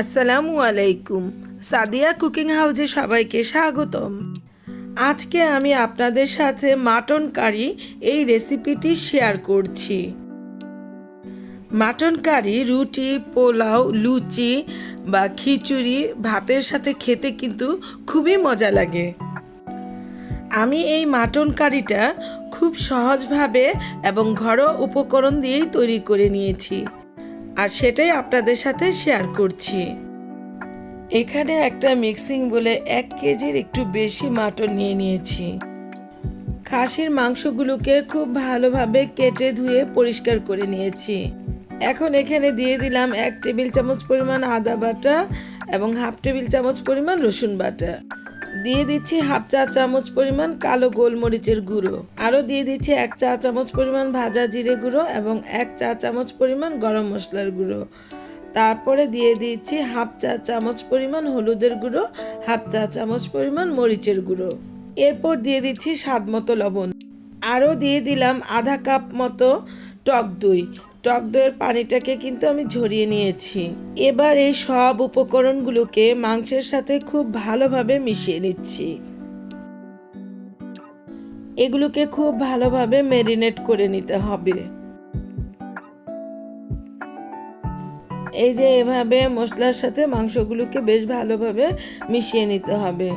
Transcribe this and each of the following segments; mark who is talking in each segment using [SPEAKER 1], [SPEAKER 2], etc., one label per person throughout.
[SPEAKER 1] আসসালামু আলাইকুম। সাদিয়া কুকিং হাউজে সবাইকে স্বাগতম। আজকে আমি আপনাদের সাথে মাটন কারি এই রেসিপিটি শেয়ার করছি। মাটন কারি রুটি, পোলাও, লুচি বা খিচুড়ি ভাতের সাথে খেতে কিন্তু খুবই মজা লাগে। আমি এই মাটন কারিটা খুব সহজভাবে এবং ঘরোয়া উপকরণ দিয়েই তৈরি করে নিয়েছি। আর সেটাই আপনাদের সাথে শেয়ার করছি। এখানে একটা মিক্সিং বলে এক কেজির একটু বেশি মাটন নিয়ে নিয়েছি। খাসির মাংসগুলোকে খুব ভালোভাবে কেটে ধুয়ে পরিষ্কার করে নিয়েছি। এখন এখানে দিয়ে দিলাম এক টেবিল চামচ পরিমাণ আদা বাটা এবং হাফ টেবিল চামচ পরিমাণ রসুন বাটা। দিয়ে দিচ্ছি হাফ চা চামচ পরিমাণ কালো গোলমরিচের গুঁড়ো। আরও দিয়ে দিচ্ছি এক চা চামচ পরিমাণ ভাজা জিরে গুঁড়ো এবং এক চা চামচ পরিমাণ গরম মশলার গুঁড়ো। তারপরে দিয়ে দিচ্ছি হাফ চা চামচ পরিমাণ হলুদের গুঁড়ো, হাফ চা চামচ পরিমাণ মরিচের গুঁড়ো। এরপর দিয়ে দিচ্ছি স্বাদ মতো লবণ। আরও দিয়ে দিলাম আধা কাপ মতো টক দই। টক দইয়ের পানিটাকে কিন্তু আমি ঝরিয়ে নিয়েছি। এবার এই সব উপকরণগুলোকে মাংসের সাথে খুব ভালোভাবে মিশিয়ে নিচ্ছি। এগুলোকে খুব ভালোভাবে ম্যারিনেট করে নিতে হবে। এই যে এভাবে মশলার সাথে মাংসগুলোকে বেশ ভালোভাবে মিশিয়ে নিতে হবে।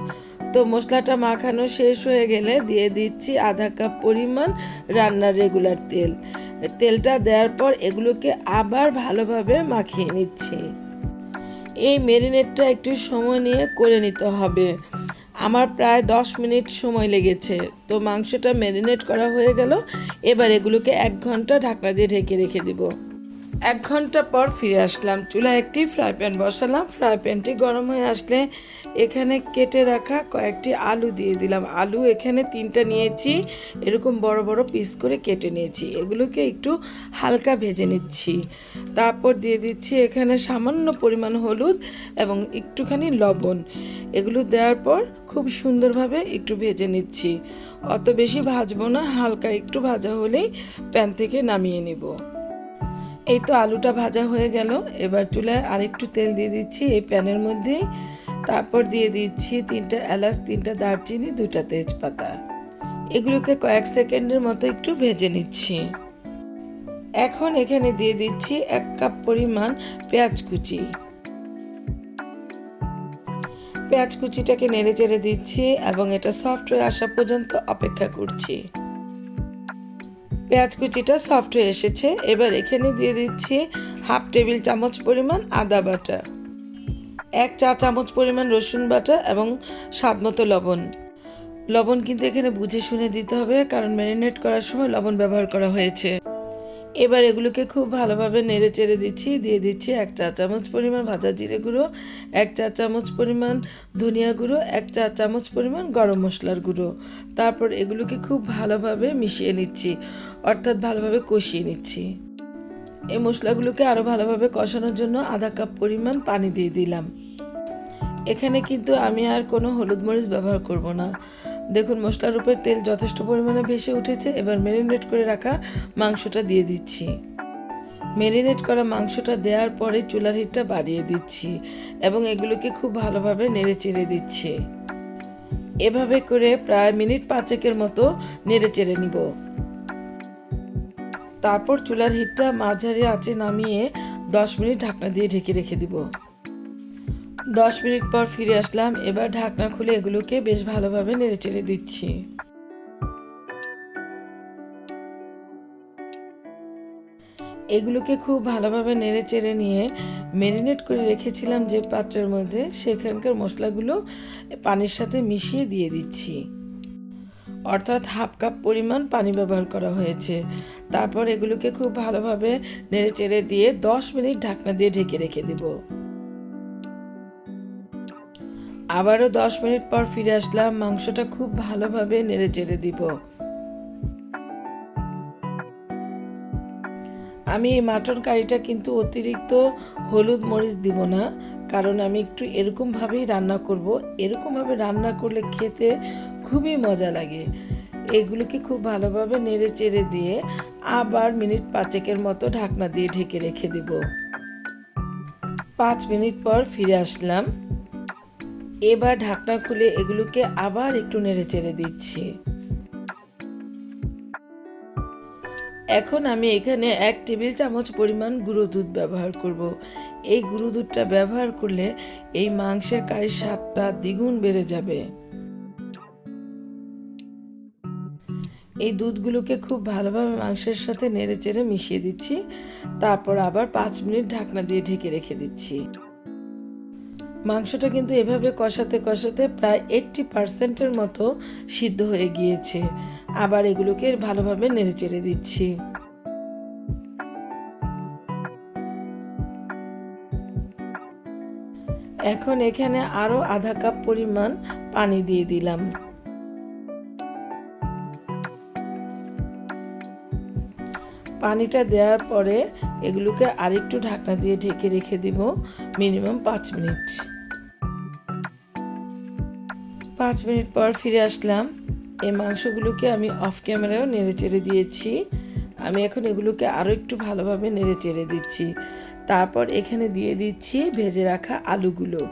[SPEAKER 1] তো মশলাটা মাখানো শেষ হয়ে গেলে দিয়ে দিচ্ছি আধা কাপ পরিমাণ রান্নার রেগুলার তেল। তেলটা দেওয়ার পর এগুলোকে আবার ভালোভাবে মাখিয়ে নিচ্ছি। এই মেরিনেটটা একটু সময় নিয়ে করে নিতে হবে। আমার প্রায় দশ মিনিট সময় লেগেছে। তো মাংসটা ম্যারিনেট করা হয়ে গেল। এবার এগুলোকে এক ঘণ্টা ঢাকনা দিয়ে ঢেকে রেখে দিব। এক ঘণ্টা পর ফিরে আসলাম। চুলায় একটি ফ্রাই প্যান বসালাম। ফ্রাই প্যানটি গরম হয়ে আসলে এখানে কেটে রাখা কয়েকটি আলু দিয়ে দিলাম। আলু এখানে তিনটা নিয়েছি। এরকম বড় বড় পিস করে কেটে নিয়েছি। এগুলোকে একটু হালকা ভেজে নিচ্ছি। তারপর দিয়ে দিচ্ছি এখানে সামান্য পরিমাণ হলুদ এবং একটুখানি লবণ। এগুলো দেওয়ার পর খুব সুন্দরভাবে একটু ভেজে নিচ্ছি। অত বেশি ভাজবো না, হালকা একটু ভাজা হলেই প্যান থেকে নামিয়ে নেব। এই তো আলুটা ভাজা হয়ে গেল। এবার চুলায় আরেকটু তেল দিয়ে দিচ্ছি এই প্যানের মধ্যেই তারপর দিয়ে দিচ্ছি তিনটা এলাচ, তিনটা দারচিনি দুটা তেজপাতা। এগুলোকে কয়েক সেকেন্ডের মতো একটু ভেজে নিচ্ছি। এখন এখানে দিয়ে দিচ্ছি এক কাপ পরিমাণ পেঁয়াজ কুচি। পেঁয়াজ কুচিটাকে নেড়ে চেড়ে দিচ্ছি এবং এটা সফট হয়ে আসা পর্যন্ত অপেক্ষা করছি। পেঁয়াজ কুচিটা সফট হয়ে এসেছে। এবার এখানে দিয়ে দিচ্ছি হাফ টেবিল চামচ পরিমাণ আদা বাটা, এক চা চামচ পরিমাণ রসুন বাটা এবং স্বাদ মতো লবণ। লবণ কিন্তু এখানে বুঝে শুনে দিতে হবে, কারণ ম্যারিনেট করার সময় লবণ ব্যবহার করা হয়েছে। এবার এগুলোকে খুব ভালোভাবে নেড়ে চেড়ে দিচ্ছি, দিয়ে দিচ্ছি এক চা চামচ পরিমাণ ভাজা জিরে গুঁড়ো, এক চা চামচ পরিমাণ ধনিয়া গুঁড়ো, এক চা চামচ পরিমাণ গরম মশলার গুঁড়ো। তারপর এগুলোকে খুব ভালোভাবে মিশিয়ে নিচ্ছি, অর্থাৎ ভালোভাবে কষিয়ে নিচ্ছি। এই মশলাগুলোকে আরও ভালোভাবে কষানোর জন্য আধা কাপ পরিমাণ পানি দিয়ে দিলাম। এখানে কিন্তু আমি আর কোনো হলুদ মরিচ ব্যবহার করব না। দেখুন, মশলার উপর তেল যথেষ্ট পরিমাণে ভেসে উঠেছে। এবার ম্যারিনেট করে রাখা মাংসটা দিয়ে দিচ্ছি। ম্যারিনেট করা মাংসটা দেওয়ার পরে চুলার হিটটা বাড়িয়ে দিচ্ছি এবং এগুলোকে খুব ভালোভাবে নেড়ে চেড়ে দিচ্ছি। এভাবে করে প্রায় মিনিট পাঁচেকের মতো নেড়ে চেড়ে নিব। তারপর চুলার হিটটা মাঝারি আঁচে নামিয়ে দশ মিনিট ঢাকনা দিয়ে ঢেকে রেখে দিব। দশ মিনিট পর ফিরে আসলাম, এবার ঢাকনা খুলে এগুলোকে বেশ ভালোভাবে নেড়েচেড়ে দিচ্ছি। এগুলোকে খুব ভালোভাবে নেড়ে চেড়ে নিয়ে ম্যারিনেট করে রেখেছিলাম যে পাত্রের মধ্যে, সেখানকার মশলাগুলো পানির সাথে মিশিয়ে দিয়ে দিচ্ছি। অর্থাৎ হাফ কাপ পরিমাণ পানি ব্যবহার করা হয়েছে। তারপর এগুলোকে খুব ভালোভাবে নেড়ে চেড়ে দিয়ে দশ মিনিট ঢাকনা দিয়ে ঢেকে রেখে দেবো। আবারও দশ মিনিট পর ফিরে আসলাম, মাংসটা খুব ভালোভাবে নেড়ে চেড়ে দিব। আমি এই মাটন কারিটা কিন্তু অতিরিক্ত হলুদ মরিচ দিব না, কারণ আমি একটু এরকমভাবেই রান্না করব। এরকমভাবে রান্না করলে খেতে খুবই মজা লাগে। এগুলোকে খুব ভালোভাবে নেড়ে চেড়ে দিয়ে আবার মিনিট পাঁচেকের মতো ঢাকনা দিয়ে ঢেকে রেখে দিব। পাঁচ মিনিট পর ফিরে আসলাম। এবার ঢাকনা খুলে এগুলোকে আবার একটু নেড়ে চেড়ে দিচ্ছি। এখন আমি এখানে এক টেবিল চামচ পরিমাণ গুঁড়ো দুধ ব্যবহার করব। এই গুঁড়ো দুধটা ব্যবহার করলে এই মাংসের কারির স্বাদটা দ্বিগুণ বেড়ে যাবে। এই দুধগুলোকে খুব ভালোভাবে মাংসের সাথে নেড়ে চেড়ে মিশিয়ে দিচ্ছি। তারপর আবার পাঁচ মিনিট ঢাকনা দিয়ে ঢেকে রেখে দিচ্ছি। মাংসটা কিন্তু এভাবে কষাতে কষাতে প্রায় এইট্টি পার্সেন্টের মতো সিদ্ধ হয়ে গিয়েছে। আবার এগুলোকে ভালোভাবে নেড়ে চেড়ে দিচ্ছি। এখন এখানে আরও আধা কাপ পরিমাণ পানি দিয়ে দিলাম। পানিটা দেওয়ার পরে এগুলোকে আরেকটু ঢাকনা দিয়ে ঢেকে রেখে দিব মিনিমাম পাঁচ মিনিট। পাঁচ মিনিট পর ফিরে আসলাম। এই মাংসগুলোকে আমি অফ ক্যামেরাও নেড়ে চেড়ে দিয়েছি। আমি এখন এগুলোকে আরও একটু ভালোভাবে নেড়ে চেড়ে দিচ্ছি। তারপর এখানে দিয়ে দিচ্ছি ভেজে রাখা আলুগুলো।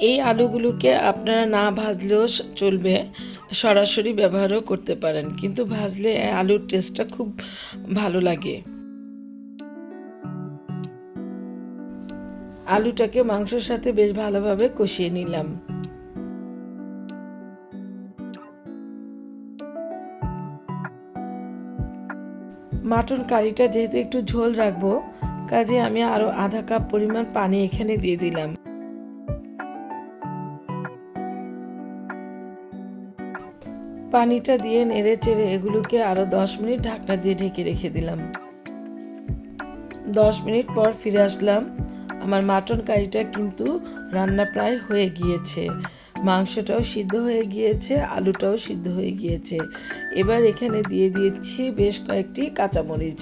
[SPEAKER 1] এই আলুগুলোকে আপনারা না ভাজলেও চলবে। সরাসরি ব্যবহারও করতে পারেন। কিন্তু ভাজলে আলুর টেস্টটা খুব ভালো লাগে। আলুটাকে মাংসের সাথে বেশ ভালোভাবে কষিয়ে নিলাম। মাটন কারিটা যেহেতু একটু ঝোল রাখব, কাজে আমি আরও আধা কাপ পরিমাণ পানি এখানে দিয়ে দিলাম। পানিটা দিয়ে নেড়ে চেড়ে এগুলোকে আরও দশ মিনিট ঢাকনা দিয়ে ঢেকে রেখে দিলাম। দশ মিনিট পর ফিরে আসলাম। আমার মাটন কারিটা কিন্তু রান্না প্রায় হয়ে গিয়েছে। মাংসটাও সিদ্ধ হয়ে গিয়েছে, আলুটাও সিদ্ধ হয়ে গিয়েছে। এবার এখানে দিয়ে দিয়েছি বেশ কয়েকটি কাঁচামরিচ।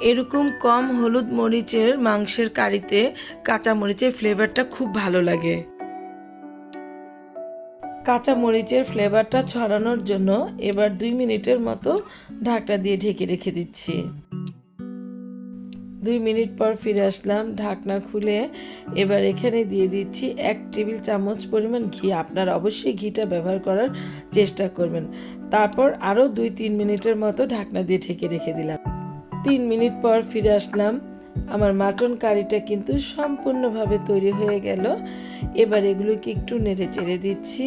[SPEAKER 1] এরকম কম হলুদ মরিচের মাংসের কারিতে কাঁচা মরিচের ফ্লেভারটা খুব ভালো লাগে। কাঁচা মরিচের ফ্লেভারটা ছড়ানোর জন্য এবার দুই মিনিটের মতো ঢাকটা দিয়ে ঢেকে রেখে দিচ্ছি। দুই মিনিট পর ফিরে আসলাম ঢাকনা খুলে। এবার এখানে দিয়ে দিচ্ছি এক টেবিল চামচ পরিমাণ ঘি। আপনারা অবশ্যই ঘিটা ব্যবহার করার চেষ্টা করবেন। তারপর আরও দুই তিন মিনিটের মতো ঢাকনা দিয়ে ঢেকে রেখে দিলাম। তিন মিনিট পর ফিরে আসলাম। আমার মাটন কারিটা কিন্তু সম্পূর্ণভাবে তৈরি হয়ে গেল। এবার এগুলোকে একটু নেড়ে চেড়ে দিচ্ছি।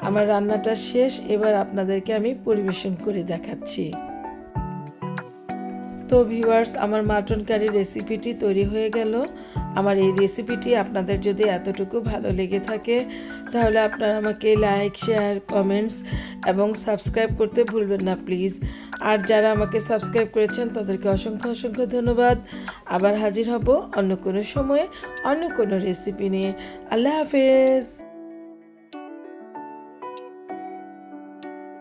[SPEAKER 1] আমার রান্নাটা শেষ। এবার আপনাদেরকে আমি পরিবেশন করে দেখাচ্ছি। তো ভিউয়ার্স আমার মাটন কারি রেসিপিটি তৈরি হয়ে গেল। আমার এই রেসিপিটি আপনাদের যদি এতটুকু ভালো লেগে থাকে, তাহলে আপনারা আমাকে লাইক শেয়ার কমেন্টস এবং সাবস্ক্রাইব করতে ভুলবেন না প্লিজ আর যারা আমাকে সাবস্ক্রাইব করেছেন, তাদেরকে অসংখ্য অসংখ্য ধন্যবাদ। আবার হাজির হব অন্য কোনো সময়ে অন্য কোনো রেসিপি নিয়ে। আল্লাহ হাফেজ!